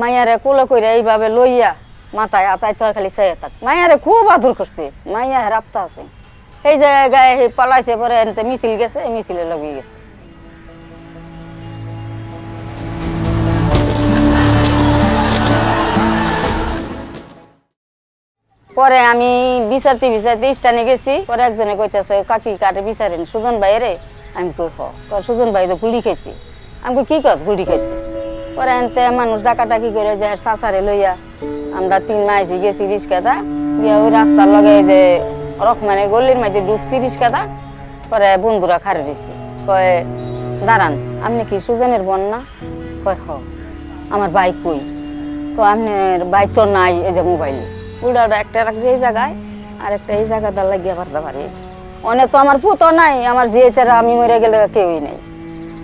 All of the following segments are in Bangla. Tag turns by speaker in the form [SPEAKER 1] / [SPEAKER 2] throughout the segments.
[SPEAKER 1] মাইয়ারে কোলে কইরা এইভাবে লইয়া মাথায় আতায় তো খালি চাই থাক মাইয়ারে খুব আদর করছে। মাইয়া রাপ্তা আছে। এই জায়গায় সেই পালাইছে পরে এনতে মিছিল গেছে মিছিলে লগিয়ে গেছে। পরে আমি বিচারতে বিচারতে স্টানে গেছি। পরে একজনে কইতেছে, কাকি কাটে বিচারেন? সুজন ভাইয়েরে? আমি কই, হ। সুজন ভাই তো গুলি খাইছি। আমি কি কাজ গুলি খাইছি? পরে এনতে মানুষ ডাকাটাকি করে যে চাচারে লইয়া আমরা তিন মাইছি গেছি রিস্কাদা গিয়া ওই রাস্তার লগে যে রহমানের গল্লির মাঝে ঢুকছি রিস্কাদা পরে বন্ধুরা খারে দিছি। কয়, দাঁড়ান, আপনি কি সুজনের বোন না? কয়, হ। আমার বাইক কই? তো আপনার বাইক তো নাই এই যে মোবাইলে। উড়াটা একটা রাখছে এই জায়গায় আর একটা এই জায়গাটা লাগিয়ে পারতে পারি অনেক তো আমার পুতো নাই, আমার জিয়েতেরা আমি মরে গেলে কেউই নেই।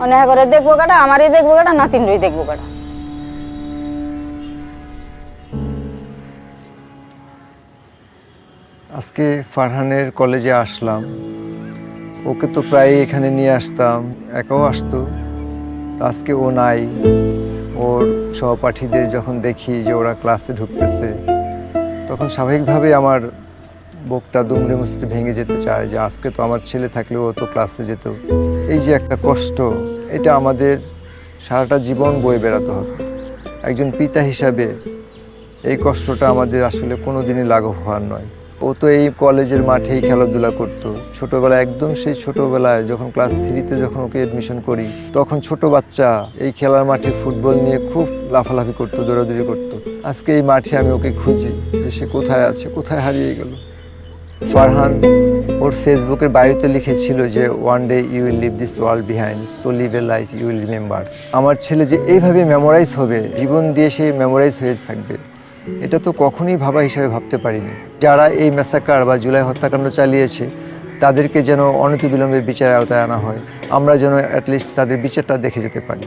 [SPEAKER 1] অনেক করে দেখব কাটা, আমারই দেখব কাটা, নাতিনরই দেখব কাটা।
[SPEAKER 2] আজকে ফারহানের কলেজে আসলাম। ওকে তো প্রায় এখানে নিয়ে আসতাম, একাও আসতো। আজকে ও নাই। ওর সহপাঠীদের যখন দেখি যে ওরা ক্লাসে ঢুকতেছে, তখন স্বাভাবিকভাবে আমার বুকটা দুমড়ে মুচড়ে ভেঙে যেতে চায় যে আজকে তো আমার ছেলে থাকলে ও তো ক্লাসে যেত। এই যে একটা কষ্ট এটা আমাদের সারাটা জীবন বয়ে বেড়াতে হবে। একজন পিতা হিসাবে এই কষ্টটা আমাদের আসলে কোনো দিনই লাঘব হওয়ার নয়। ও তো এই কলেজের মাঠেই খেলাধুলা করতো। ছোটবেলায় একদম সেই ছোটোবেলায় যখন ক্লাস থ্রিতে যখন ওকে এডমিশন করি, তখন ছোট বাচ্চা এই খেলার মাঠে ফুটবল নিয়ে খুব লাফালাফি করতো, দৌড়াদৌড়ি করতো। আজকে এই মাঠে আমি ওকে খুঁজি যে সে কোথায় আছে, কোথায় হারিয়ে গেল। ফারহান ওর ফেসবুকের বায়ুতে লিখেছিল যে one day you will leave this world behind so live a life you will remember আমার ছেলে যে এইভাবে মেমোরাইজ হবে, জীবন দিয়ে সে মেমোরাইজ হয়ে থাকবে, এটা তো কখনোই ভাবা হিসাবে ভাবতে পারিনি। যারা এই মেসাকার বা জুলাই হত্যাকাণ্ড চালিয়েছে, তাদেরকে যেন অনতিবিলম্বে বিচারের আওতায় আনা হয়। আমরা যেন অ্যাটলিস্ট তাদের বিচারটা দেখে যেতে পারি।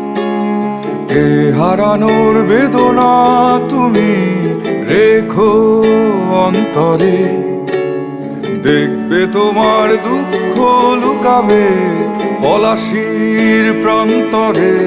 [SPEAKER 3] এ হারানোর বেদনা তুমি রেখো অন্তরে। দেখবে তোমার দুঃখ লুকাবে পলাশির প্রান্তরে।